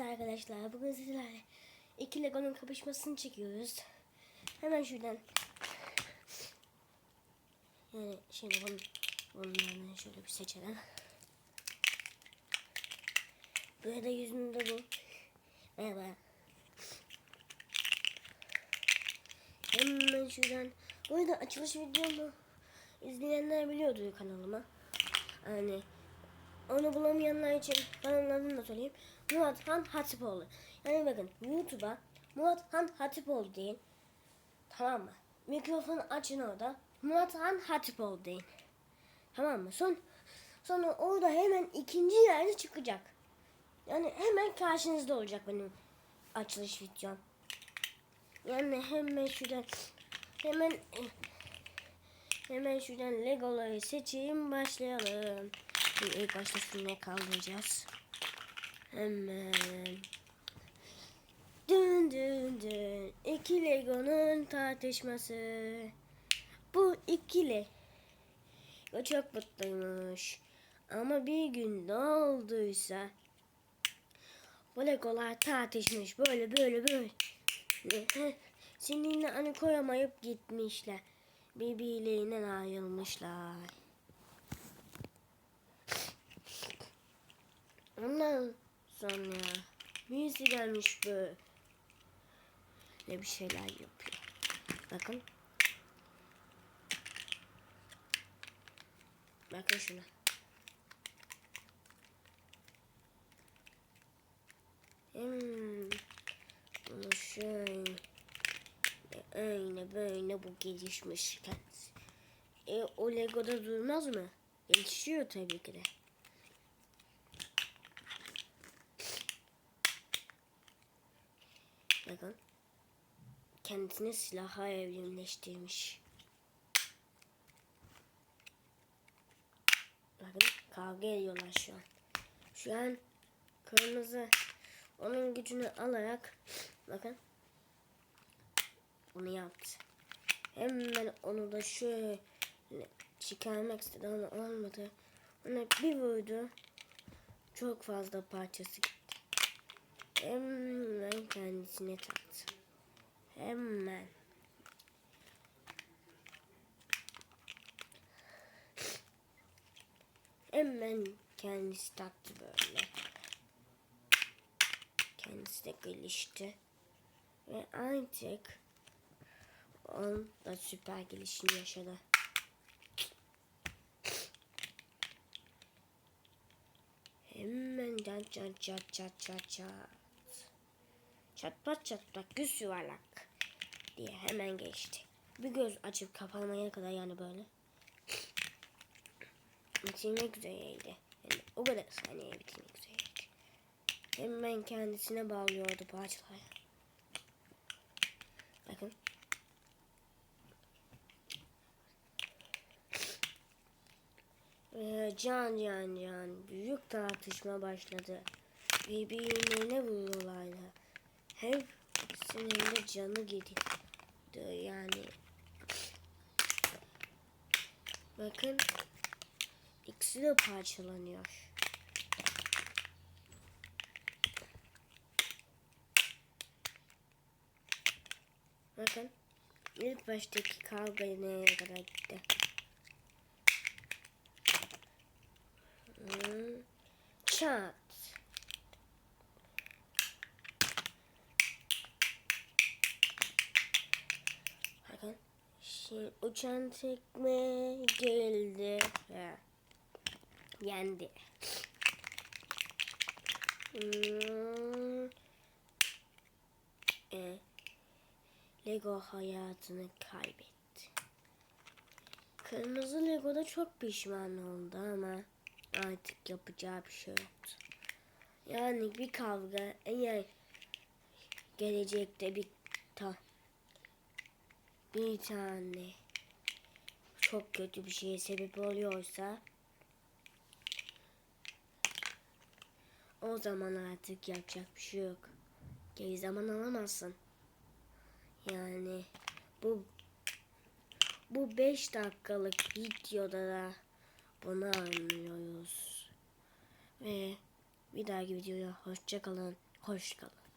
Evet arkadaşlar bugün sizlerle iki Lego'nun kapışmasını çekiyoruz. Hemen şuradan yani şimdi bunu, bunlardan şöyle bir seçelim. Burada yüzünde bu. Merhaba. Hemen şuradan. Bu arada açılış videomu izleyenler biliyordur kanalıma. Yani onu bulamayanlar için kanalın adını da söyleyeyim. Murat Han Hatipoğlu. Yani bakın YouTube'a Murat Han Hatipoğlu deyin. Tamam mı? Mikrofonu açın orada. Murat Han Hatipoğlu deyin. Tamam mı? Son sonra orada hemen ikinci yerde çıkacak. Yani hemen karşınızda olacak benim açılış videom. Yani hemen şuradan hemen hemen şuradan Legoları seçeyim başlayalım. Şimdi ilk başta şunu kaldıracağız. Hemen. Dün dün dün. İki Lego'nun tartışması. Bu ikili. O çok mutluymuş. Ama bir gün ne olduysa bu Legolar tartışmış. Böyle böyle böyle. Seninle hani koyamayıp gitmişler. Birbirlerinden ayrılmışlar. Ondan sonra birisi gelmiş böyle bir şeyler yapıyor. Bakın. Bakın şuna. Hmm. Bunu şöyle öyle böyle bu gelişmiş kendisi. E, o Lego'da durmaz mı? Gelişiyor tabii ki de. Bakın. Kendisini silaha evrimleştirmiş. Bakın kavga ediyorlar şu an. Şu an kırmızı onun gücünü alarak bakın bunu yaptı. Hemen onu da şöyle çıkarmak istedi ama olmadı. Ona bir vurdu. Çok fazla parçası gitti. Hemen kendisine taktı. Hemen. Hemen kendisi taktı böyle. Kendisi de gelişti. Ve artık on da süper gelişini yaşadı. Hemen can can çat çat çat çat. Çatlat çatlat göz yuvarlak diye hemen geçti. Bir göz açıp kapanmaya kadar yani böyle. Bitirmek üzereydi. Yani o kadar saniye bitirmek üzereydi. Hemen kendisine bağlıyordu parçaları. Bakın. Ve can can can büyük tartışma başladı. Birbirine vuruyorlardı. Hepsinin de canı gidiyor yani. Bakın ikisi de parçalanıyor. Bakın ilk baştaki kavga nereye kadar gitti. Hmm. Şimdi uçan tekme geldi. Ha. Yendi. Hmm. E, Lego hayatını kaybetti. Kırmızı Lego da çok pişman oldu ama artık yapacağı bir şey yoktu. Yani bir kavga eğer gelecekte bir ta bir tane çok kötü bir şeye sebep oluyorsa o zaman artık yapacak bir şey yok. Geri zaman alamazsın. Yani bu bu 5 dakikalık videoda da bunu anlıyoruz. Ve bir dahaki videoya hoşça kalın. Hoşçakalın.